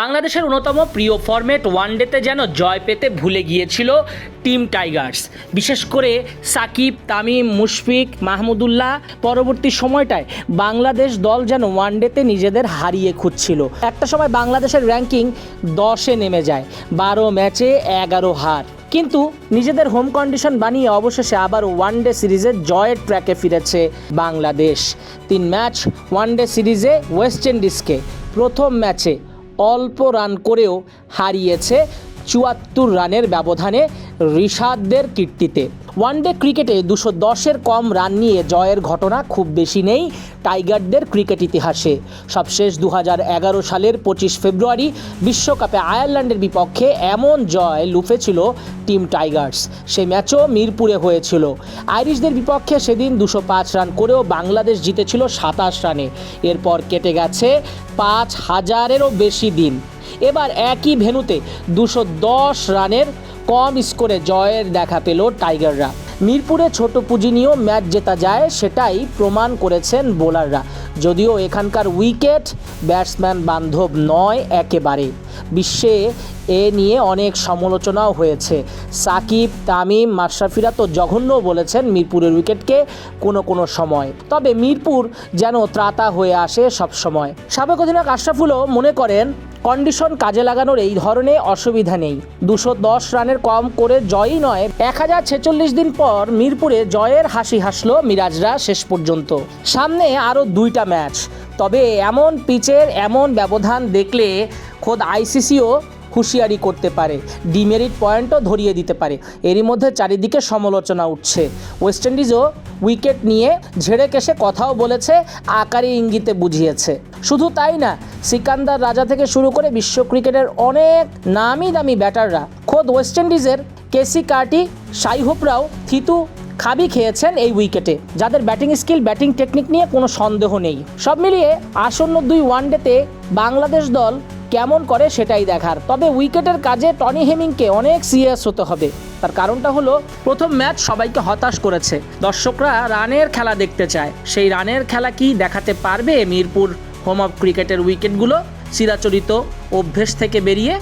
বাংলাদেশের অন্যতম প্রিয় ফরম্যাট ওয়ানডেতে যেন জয় পেতে ভুলে গিয়েছিল টিম টাইগার্স বিশেষ করে সাকিব, তামিম, মুশফিক, মাহমুদুল্লাহ, পরবর্তী সময়টায় বাংলাদেশ দল যেন ওয়ানডেতে নিজেদের হারিয়ে খুঁজছিল। একটা সময় বাংলাদেশের র্যাঙ্কিং দশে নেমে যায়, বারো ম্যাচে এগারো হার। কিন্তু নিজেদের হোম কন্ডিশন বানিয়ে অবশেষে আবার ওয়ানডে সিরিজে জয়ের ট্র্যাকে ফিরেছে বাংলাদেশ। তিন ম্যাচ ওয়ানডে সিরিজে ওয়েস্ট ইন্ডিজকে প্রথম ম্যাচে অল্প রান করেও হারিয়েছে চুয়াত্তর রানের ব্যবধানে ঋষাদদের কীর্তিতে। ওয়ানডে ক্রিকেটে দুশো দশের কম রান নিয়ে জয়ের ঘটনা খুব বেশি নেই টাইগারদের ক্রিকেট ইতিহাসে। সবশেষ দু এগারো সালের পঁচিশ ফেব্রুয়ারি বিশ্বকাপে আয়ারল্যান্ডের বিপক্ষে এমন জয় লুফেছিল টিম টাইগার্স। সে ম্যাচও মিরপুরে হয়েছিল। আইরিশদের বিপক্ষে সেদিন দুশো পাঁচ রান করেও বাংলাদেশ জিতেছিল সাতাশ রানে। এরপর কেটে গেছে পাঁচ হাজারেরও বেশি দিন। এবার একই ভেনুতে দুশো দশ রানের কম স্কোরে জয়ের দেখা পেল টাইগাররা। মিরপুরে ছোট পুঁজি নিয়েও ম্যাচ জেতা যায় সেটাই প্রমাণ করেছেন বোলাররা। যদিও এখানকার উইকেট ব্যাটসম্যান বান্ধব নয় একেবারে। বিশ্বে এ নিয়ে অনেক সমালোচনাও হয়েছে। সাকিব, তামিম, মাশরাফিরা তো জঘন্য বলেছেন মিরপুরের উইকেটকে কোনো কোনো সময়। তবে মিরপুর যেন ত্রাতা হয়ে আসে সব সময় সাবেক অধিনায়ক আশরাফুলও মনে করেন কন্ডিশন কাজে লাগানোর এই ধরনের অসুবিধা নেই। দুশো দশ রানের কম করে জয়ই নয়। এক হাজার ছেচল্লিশ দিন পর মিরপুরে জয়ের হাসি হাসলো মিরাজরা শেষ পর্যন্ত। সামনে আরও দুইটা ম্যাচ। তবে এমন পিচের এমন ব্যবধান দেখলে খোদ আইসিসিও হুঁশিয়ারি করতে পারে। ডিমেরিট পয়েন্টও ধরিয়ে দিতে পারে। এরই মধ্যে চারিদিকে সমালোচনা উঠছে। ওয়েস্ট ইন্ডিজও উইকেট নিয়ে ঝেড়ে কেসে কথাও বলেছে আকারে ইঙ্গিতে বুঝিয়েছে। শুধু তাই না, সিকান্দার রাজা থেকে শুরু করে বিশ্ব ক্রিকেটের অনেক নামি দামি ব্যাটাররা খোদ ওয়েস্ট ইন্ডিজের কেসি কার্টি সাই হোপরাও থিতু খাবি খেয়েছেন এই উইকেটে, যাদের ব্যাটিং স্কিল, ব্যাটিং টেকনিক নিয়ে কোনো সন্দেহ নেই। সব মিলিয়ে আসন্ন দুই ওয়ানডেতে বাংলাদেশ দল কেমন করে সেটাই দেখার। তবে উইকেটের কাজে টনি হেমিংকে অনেক সিরিয়াস হতে হবে। তার কারণটা হলো, প্রথম ম্যাচ সবাইকে হতাশ করেছে। দর্শকরা রানের খেলা দেখতে চায়। সেই রানের খেলা কি দেখাতে পারবে মিরপুর হোম অফ ক্রিকেটের উইকেটগুলো? চিরাচরিত অভ্যেস থেকে বেরিয়ে